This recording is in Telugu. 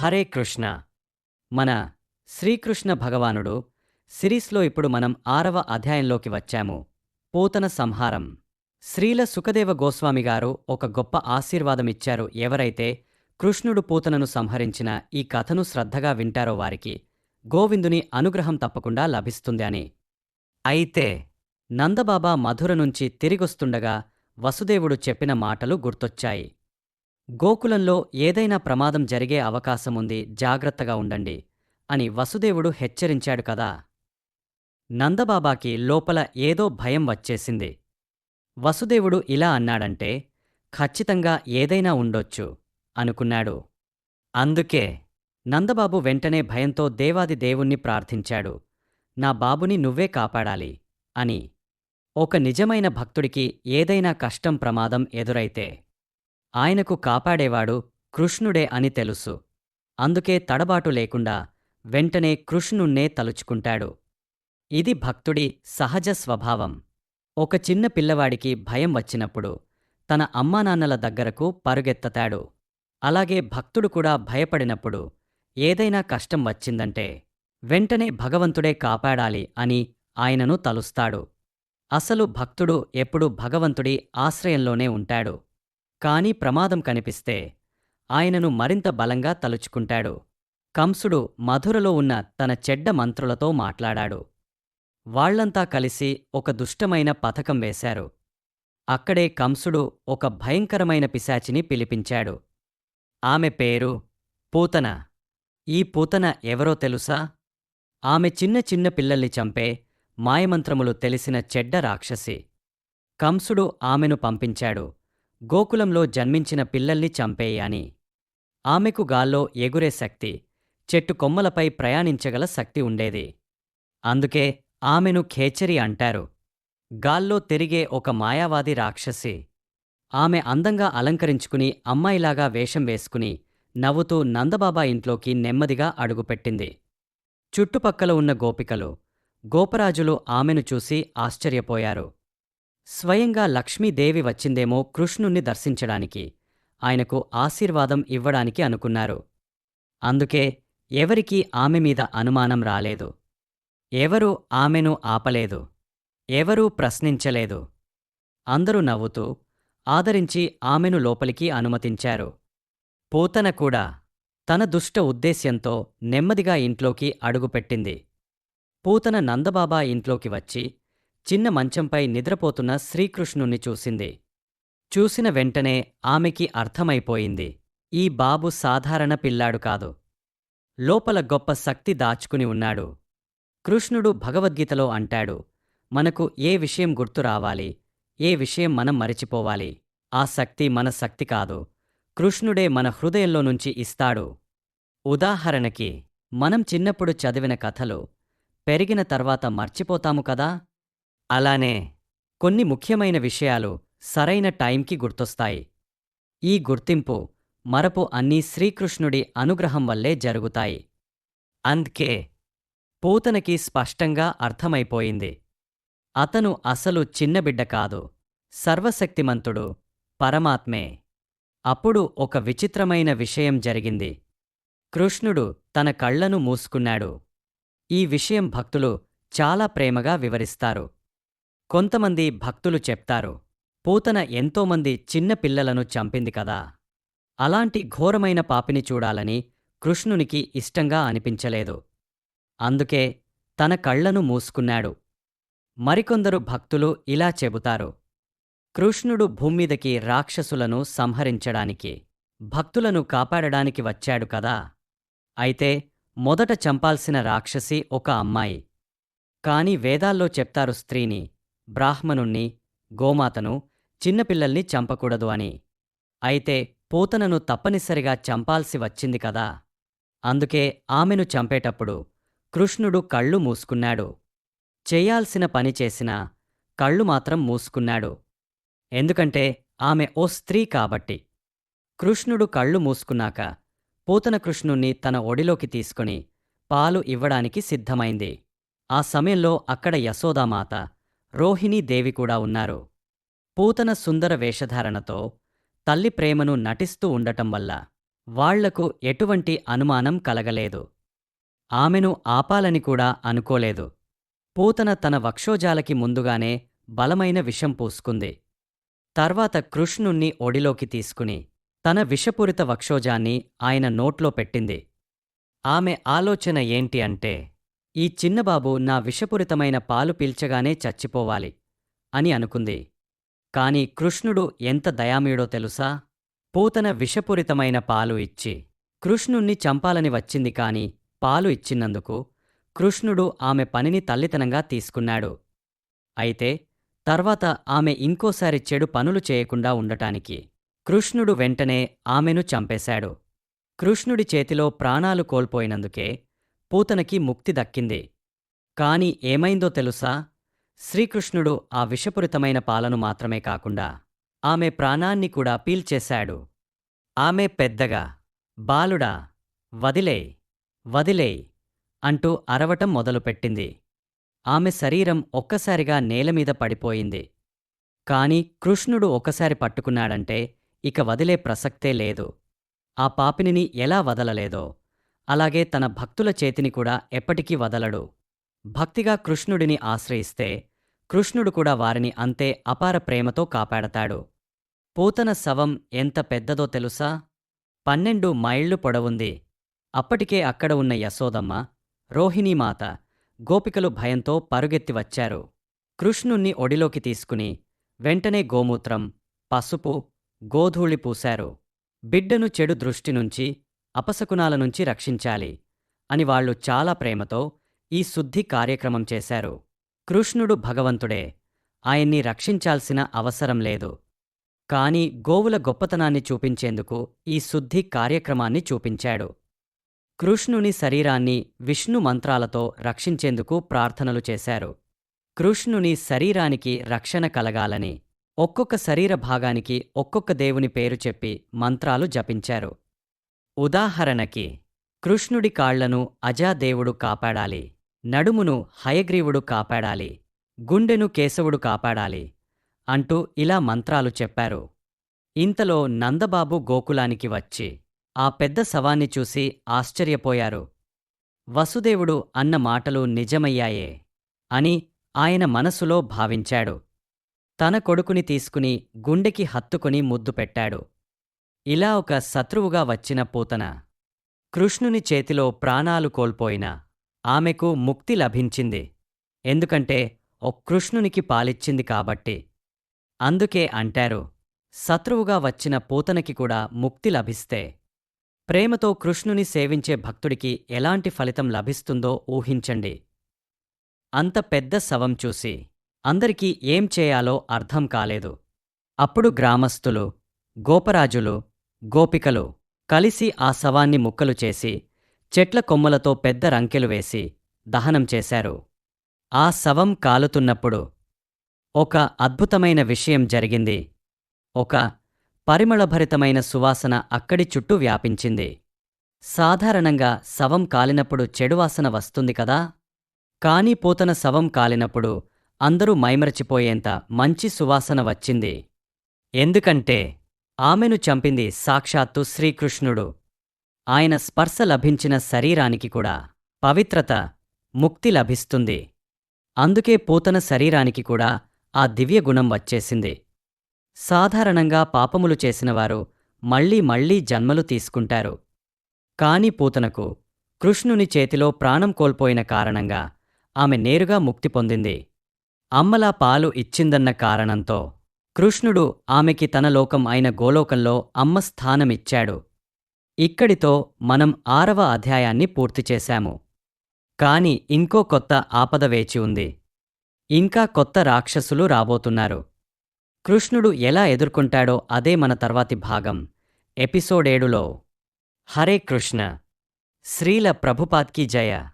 హరే కృష్ణ. మన శ్రీకృష్ణ భగవానుడు సిరీస్లో ఇప్పుడు మనం ఆరవ అధ్యాయంలోకి వచ్చాము. పూతన సంహారం. శ్రీల సుఖదేవ గోస్వామి గారు ఒక గొప్ప ఆశీర్వాదమిచ్చారు ఎవరైతే కృష్ణుడు పూతనను సంహరించిన ఈ కథను శ్రద్ధగా వింటారో వారికి గోవిందుని అనుగ్రహం తప్పకుండా లభిస్తుంది అని. అయితే నందబాబా మధుర నుంచి తిరిగొస్తుండగా వసుదేవుడు చెప్పిన మాటలు గుర్తొచ్చాయి. గోకులంలో ఏదైనా ప్రమాదం జరిగే అవకాశముంది జాగ్రత్తగా ఉండండి అని వసుదేవుడు హెచ్చరించాడు కదా. నందబాబాకి లోపల ఏదో భయం వచ్చేసింది. వసుదేవుడు ఇలా అన్నాడంటే ఖచ్చితంగా ఏదైనా ఉండొచ్చు అనుకున్నాడు. అందుకే నందబాబు వెంటనే భయంతో దేవాది దేవుణ్ణి ప్రార్థించాడు. నా బాబుని నువ్వే కాపాడాలి అని. ఒక నిజమైన భక్తుడికి ఏదైనా కష్టం ప్రమాదం ఎదురైతే ఆయనకు కాపాడేవాడు కృష్ణుడే అని తెలుసు. అందుకే తడబాటు లేకుండా వెంటనే కృష్ణుణ్ణే తలుచుకుంటాడు. ఇది భక్తుడి సహజ స్వభావం. ఒక చిన్న పిల్లవాడికి భయం వచ్చినప్పుడు తన అమ్మానాన్నల దగ్గరకు పరుగెత్తతాడు. అలాగే భక్తుడు కూడా భయపడినప్పుడు ఏదైనా కష్టం వచ్చిందంటే వెంటనే భగవంతుడే కాపాడాలి అని ఆయనను తలుస్తాడు. అసలు భక్తుడు ఎప్పుడూ భగవంతుడి ఆశ్రయంలోనే ఉంటాడు. కాని ప్రమాదం కనిపిస్తే ఆయనను మరింత బలంగా తలుచుకుంటాడు. కంసుడు మధురలో ఉన్న తన చెడ్డ మంత్రులతో మాట్లాడాడు. వాళ్ళంతా కలిసి ఒక దుష్టమైన పథకం వేశారు. అక్కడే కంసుడు ఒక భయంకరమైన పిశాచిని పిలిపించాడు. ఆమె పేరు పూతన. ఈ పూతన ఎవరో తెలుసా? ఆమె చిన్న చిన్న పిల్లల్ని చంపే మాయమంత్రములు తెలిసిన చెడ్డ రాక్షసి. కంసుడు ఆమెను పంపించాడు. గోకులంలో జన్మించిన పిల్లల్ని చంపేయని ఆమెకు గాల్లో ఎగురే శక్తి చెట్టు కొమ్మలపై ప్రయాణించగల శక్తి ఉండేది. అందుకే ఆమెను ఖేచరి అంటారు. గాల్లో తిరిగే ఒక మాయావాది రాక్షసి. ఆమె అందంగా అలంకరించుకుని అమ్మాయిలాగా వేషం వేసుకుని నవ్వుతూ నందబాబా ఇంట్లోకి నెమ్మదిగా అడుగుపెట్టింది. చుట్టుపక్కల ఉన్న గోపికలు గోపరాజులు ఆమెను చూసి ఆశ్చర్యపోయారు. స్వయంగా లక్ష్మీదేవి వచ్చిందేమో కృష్ణుణ్ణి దర్శించడానికి. ఆయనకు ఆశీర్వాదం ఇవ్వడానికి అనుకున్నారు. అందుకే ఎవరికీ ఆమె మీద అనుమానం రాలేదు. ఎవరూ ఆమెను ఆపలేదు. ఎవరూ ప్రశ్నించలేదు. అందరూ నవ్వుతూ ఆదరించి ఆమెను లోపలికి అనుమతించారు. పూతన కూడా తన దుష్ట ఉద్దేశ్యంతో నెమ్మదిగా ఇంట్లోకి అడుగుపెట్టింది. పూతన నందబాబా ఇంట్లోకి వచ్చి చిన్న మంచంపై నిద్రపోతున్న శ్రీకృష్ణుణ్ణి చూసింది. చూసిన వెంటనే ఆమెకి అర్థమైపోయింది. ఈ బాబు సాధారణ పిల్లాడు కాదు. లోపల గొప్ప శక్తి దాచుకుని ఉన్నాడు. కృష్ణుడు భగవద్గీతలో అంటాడు మనకు ఏ విషయం గుర్తు రావాలి? ఏ విషయం మనం మరిచిపోవాలి? ఆ శక్తి మన శక్తి కాదు. కృష్ణుడే మన హృదయంలో నుంచి ఇస్తాడు. ఉదాహరణకి మనం చిన్నప్పుడు చదివిన కథలు పెరిగిన తర్వాత మర్చిపోతాము కదా? అలానే కొన్ని ముఖ్యమైన విషయాలు సరైన టైంకి గుర్తొస్తాయి. ఈ గుర్తింపు మరపు అన్నీ శ్రీకృష్ణుడి అనుగ్రహం వల్లే జరుగుతాయి. అందుకే పూతనకి స్పష్టంగా అర్థమైపోయింది. అతను అసలు చిన్నబిడ్డ కాదు. సర్వశక్తిమంతుడు పరమాత్మే. అప్పుడు ఒక విచిత్రమైన విషయం జరిగింది. కృష్ణుడు తన కళ్ళను మూసుకున్నాడు. ఈ విషయం భక్తులు చాలా ప్రేమగా వివరిస్తారు. కొంతమంది భక్తులు చెప్తారు పూతన ఎంతోమంది చిన్న పిల్లలను చంపింది కదా. అలాంటి ఘోరమైన పాపిని చూడాలని కృష్ణునికి ఇష్టంగా అనిపించలేదు. అందుకే తన కళ్ళను మూసుకున్నాడు. మరికొందరు భక్తులు ఇలా చెబుతారు కృష్ణుడు భూమ్మీదకి రాక్షసులను సంహరించడానికి భక్తులను కాపాడడానికి వచ్చాడు కదా. అయితే మొదట చంపాల్సిన రాక్షసి ఒక అమ్మాయి. కాని వేదాల్లో చెప్తారు స్త్రీని బ్రాహ్మణుణ్ణి గోమాతను చిన్నపిల్లల్ని చంపకూడదు అని. అయితే పూతనను తప్పనిసరిగా చంపాల్సి వచ్చింది కదా. అందుకే ఆమెను చంపేటప్పుడు కృష్ణుడు కళ్ళు మూసుకున్నాడు. చేయాల్సిన పని చేసినా కళ్ళు మాత్రం మూసుకున్నాడు. ఎందుకంటే ఆమె ఓ స్త్రీ కాబట్టి. కృష్ణుడు కళ్ళు మూసుకున్నాక పూతన కృష్ణుణ్ణి తన ఒడిలోకి తీసుకుని పాలు ఇవ్వడానికి సిద్ధమైంది. ఆ సమయంలో అక్కడ యశోదామాత రోహిణీదేవి కూడా ఉన్నారు. పూతన సుందర వేషధారణతో తల్లి ప్రేమను నటిస్తూ ఉండటం వల్ల వాళ్ళకు ఎటువంటి అనుమానం కలగలేదు. ఆమెను ఆపాలని కూడా అనుకోలేదు. పూతన తన వక్షోజాలకి ముందుగానే బలమైన విషం పూసుకుంది. తర్వాత కృష్ణుణ్ణి ఒడిలోకి తీసుకుని తన విషపూరిత వక్షోజాన్ని ఆయన నోట్లో పెట్టింది. ఆమె ఆలోచన ఏంటి అంటే ఈ చిన్నబాబు నా విషపూరితమైన పాలు పీల్చగానే చచ్చిపోవాలి అని అనుకుంది. కాని కృష్ణుడు ఎంత దయామీడో తెలుసా? పూతన విషపూరితమైన పాలు ఇచ్చి కృష్ణుణ్ణి చంపాలని వచ్చింది కాని పాలు ఇచ్చినందుకు కృష్ణుడు ఆమె పనిని తల్లితనంగా తీసుకున్నాడు. అయితే తర్వాత ఆమె ఇంకోసారి చెడు పనులు చేయకుండా ఉండటానికి కృష్ణుడు వెంటనే ఆమెను చంపేశాడు. కృష్ణుడి చేతిలో ప్రాణాలు కోల్పోయినందుకే పూతనకి ముక్తి దక్కింది. కాని ఏమైందో తెలుసా? శ్రీకృష్ణుడు ఆ విషపూరితమైన పాలను మాత్రమే కాకుండా ఆమె ప్రాణాన్ని కూడా పీల్చేశాడు. ఆమె పెద్దగా బాలుడా వదిలే వదిలే అంటూ అరవటం మొదలుపెట్టింది. ఆమె శరీరం ఒక్కసారిగా నేలమీద పడిపోయింది. కాని కృష్ణుడు ఒకసారి పట్టుకున్నాడంటే ఇక వదిలే ప్రసక్తే లేదు. ఆ పాపినిని ఎలా వదలలేదో అలాగే తన భక్తుల చేతిని కూడా ఎప్పటికీ వదలడు. భక్తిగా కృష్ణుడిని ఆశ్రయిస్తే కృష్ణుడు కూడా వారిని అంతే అపార ప్రేమతో కాపాడతాడు. పూతన శవం ఎంత పెద్దదో తెలుసా? పన్నెండు మైళ్ళు పొడవుంది. అప్పటికే అక్కడ ఉన్న యశోదమ్మ రోహిణీమాత గోపికలు భయంతో పరుగెత్తి వచ్చారు. కృష్ణుణ్ణి ఒడిలోకి తీసుకుని వెంటనే గోమూత్రం పసుపు గోధూళి పూశారు. బిడ్డను చెడు దృష్టి నుంచి అపశకునాల నుంచి రక్షించాలి అని వాళ్ళు చాలా ప్రేమతో ఈ శుద్ధి కార్యక్రమం చేశారు. కృష్ణుడు భగవంతుడే ఆయన్ని రక్షించాల్సిన అవసరం లేదు. కాని గోవుల గొప్పతనాన్ని చూపించేందుకు ఈ శుద్ధి కార్యక్రమాన్ని చూపించాడు. కృష్ణుని శరీరాన్ని విష్ణు మంత్రాలతో రక్షించేందుకు ప్రార్థనలు చేశారు. కృష్ణుని శరీరానికి రక్షణ కలగాలని ఒక్కొక్క శరీర భాగానికి ఒక్కొక్క దేవుని పేరు చెప్పి మంత్రాలు జపించారు. ఉదాహరణకి కృష్ణుడి కాళ్ళను అజాదేవుడు కాపాడాలి నడుమును హయగ్రీవుడు కాపాడాలి గుండెను కేశవుడు కాపాడాలి అంటూ ఇలా మంత్రాలు చెప్పారు. ఇంతలో నందబాబు గోకులానికి వచ్చి ఆ పెద్ద శవాన్ని చూసి ఆశ్చర్యపోయారు. వసుదేవుడు అన్న మాటలు నిజమయ్యాయే అని ఆయన మనసులో భావించాడు. తన కొడుకుని తీసుకుని గుండెకి హత్తుకుని ముద్దు పెట్టాడు. ఇలా ఒక శత్రువుగా వచ్చిన పూతన కృష్ణుని చేతిలో ప్రాణాలు కోల్పోయిన ఆమెకు ముక్తి లభించింది. ఎందుకంటే ఓ కృష్ణునికి పాలిచ్చింది కాబట్టి. అందుకే అంటారు శత్రువుగా వచ్చిన పూతనకి కూడా ముక్తి లభిస్తే. ప్రేమతో కృష్ణుని సేవించే భక్తుడికి ఎలాంటి ఫలితం లభిస్తుందో ఊహించండి. అంత పెద్ద శవం చూసి అందరికీ ఏం చేయాలో అర్థం కాలేదు. అప్పుడు గ్రామస్థులు గోపరాజులు గోపికలు కలిసి ఆ శవాన్ని ముక్కలు చేసి చెట్ల కొమ్మలతో పెద్ద రంకెలు వేసి దహనం చేశారు. ఆ శవం కాలుతున్నప్పుడు ఒక అద్భుతమైన విషయం జరిగింది. ఒక పరిమళభరితమైన సువాసన అక్కడి చుట్టూ వ్యాపించింది. సాధారణంగా శవం కాలినప్పుడు చెడువాసన వస్తుంది కదా? కానీ శవం కాలినప్పుడు అందరూ మైమరచిపోయేంత మంచి సువాసన వచ్చింది. ఎందుకంటే ఆమెను చంపింది సాక్షాత్తు శ్రీకృష్ణుడు. ఆయన స్పర్శ లభించిన శరీరానికి కూడా పవిత్రత ముక్తి లభిస్తుంది. అందుకే పూతన శరీరానికి కూడా ఆ దివ్యగుణం వచ్చేసింది. సాధారణంగా పాపములు చేసినవారు మళ్ళీ మళ్ళీ జన్మలు తీసుకుంటారు. కాని పూతనకు కృష్ణుని చేతిలో ప్రాణం కోల్పోయిన కారణంగా ఆమె నేరుగా ముక్తి పొందింది. అమ్మలా పాలు ఇచ్చిందన్న కారణంతో కృష్ణుడు ఆమెకి తన లోకం అయిన గోలోకంలో అమ్మ స్థానమిచ్చాడు. ఇక్కడితో మనం ఆరవ అధ్యాయాన్ని పూర్తి చేశాము. కాని ఇంకో కొత్త ఆపద వేచి ఉంది. ఇంకా కొత్త రాక్షసులు రాబోతున్నారు. కృష్ణుడు ఎలా ఎదుర్కొంటాడో అదే మన తర్వాతి భాగం. ఎపిసోడేడులో. హరే కృష్ణ. శ్రీల ప్రభుపాత్కి జయ.